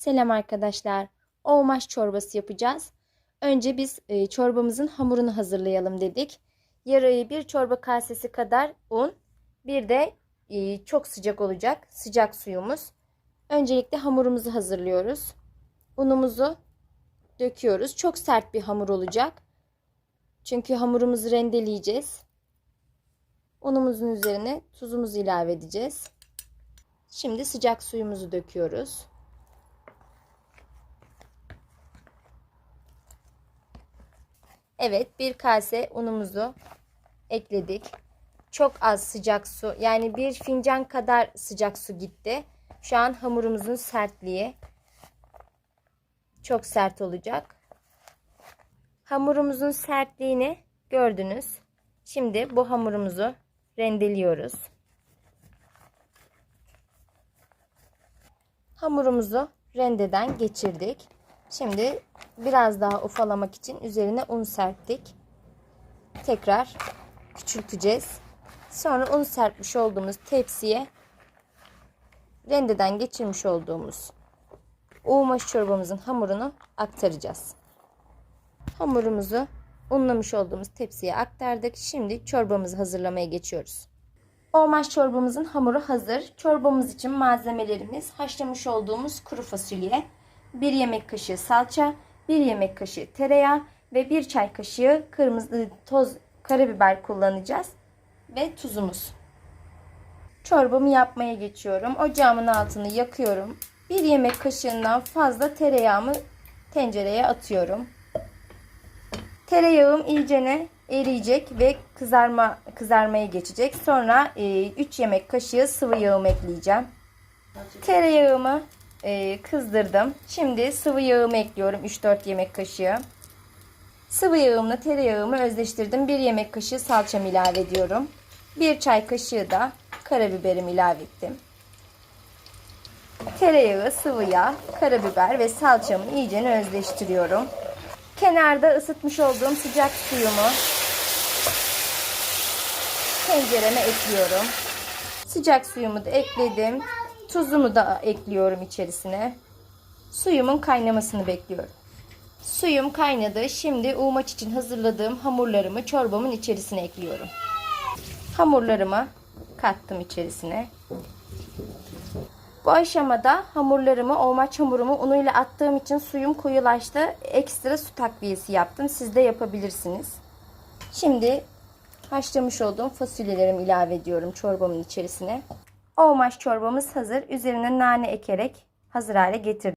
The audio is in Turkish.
Selam arkadaşlar. Oğmaş çorbası yapacağız. Önce biz e, çorbamızın hamurunu hazırlayalım dedik. Yarıyı bir çorba kasesi kadar un, bir de e, çok sıcak olacak sıcak suyumuz. Öncelikle hamurumuzu hazırlıyoruz. Unumuzu döküyoruz. Çok sert bir hamur olacak. Çünkü hamurumuzu rendeleyeceğiz. Unumuzun üzerine tuzumuzu ilave edeceğiz. Şimdi sıcak suyumuzu döküyoruz. Evet bir kase unumuzu ekledik. Çok az sıcak su yani bir fincan kadar sıcak su gitti. Şu an hamurumuzun sertliği çok sert olacak. Hamurumuzun sertliğini gördünüz. Şimdi bu hamurumuzu rendeliyoruz. Hamurumuzu rendeden geçirdik. Şimdi biraz daha ufalamak için üzerine un serptik. Tekrar küçülteceğiz. Sonra un serpmiş olduğumuz tepsiye rendeden geçirmiş olduğumuz uğmaş çorbamızın hamurunu aktaracağız. Hamurumuzu unlamış olduğumuz tepsiye aktardık. Şimdi çorbamızı hazırlamaya geçiyoruz. Olmaş çorbamızın hamuru hazır. Çorbamız için malzemelerimiz haşlamış olduğumuz kuru fasulye, 1 yemek kaşığı salça, 1 yemek kaşığı tereyağı ve 1 çay kaşığı kırmızı toz karabiber kullanacağız ve tuzumuz. Çorbamı yapmaya geçiyorum. Ocağımın altını yakıyorum. 1 yemek kaşığından fazla tereyağımı tencereye atıyorum. Tereyağım iyicene eriyecek ve kızarma kızarmaya geçecek. Sonra 3 yemek kaşığı sıvı yağımı ekleyeceğim. Tereyağımı e, kızdırdım. Şimdi sıvı yağımı ekliyorum 3-4 yemek kaşığı. Sıvı yağımla tereyağımı özleştirdim. 1 yemek kaşığı salçamı ilave ediyorum. 1 çay kaşığı da karabiberimi ilave ettim. Tereyağı, sıvı yağ, karabiber ve salçamı iyice özleştiriyorum. Kenarda ısıtmış olduğum sıcak suyumu tencereme ekliyorum. Sıcak suyumu da ekledim. Tuzumu da ekliyorum içerisine. Suyumun kaynamasını bekliyorum. Suyum kaynadı. Şimdi uğmaç için hazırladığım hamurlarımı çorbamın içerisine ekliyorum. Hamurlarımı kattım içerisine. Bu aşamada hamurlarımı, olmaç hamurumu unuyla attığım için suyum koyulaştı. Ekstra su takviyesi yaptım. Siz de yapabilirsiniz. Şimdi haşlamış olduğum fasulyelerimi ilave ediyorum çorbamın içerisine. Olmaç çorbamız hazır. Üzerine nane ekerek hazır hale getirdim.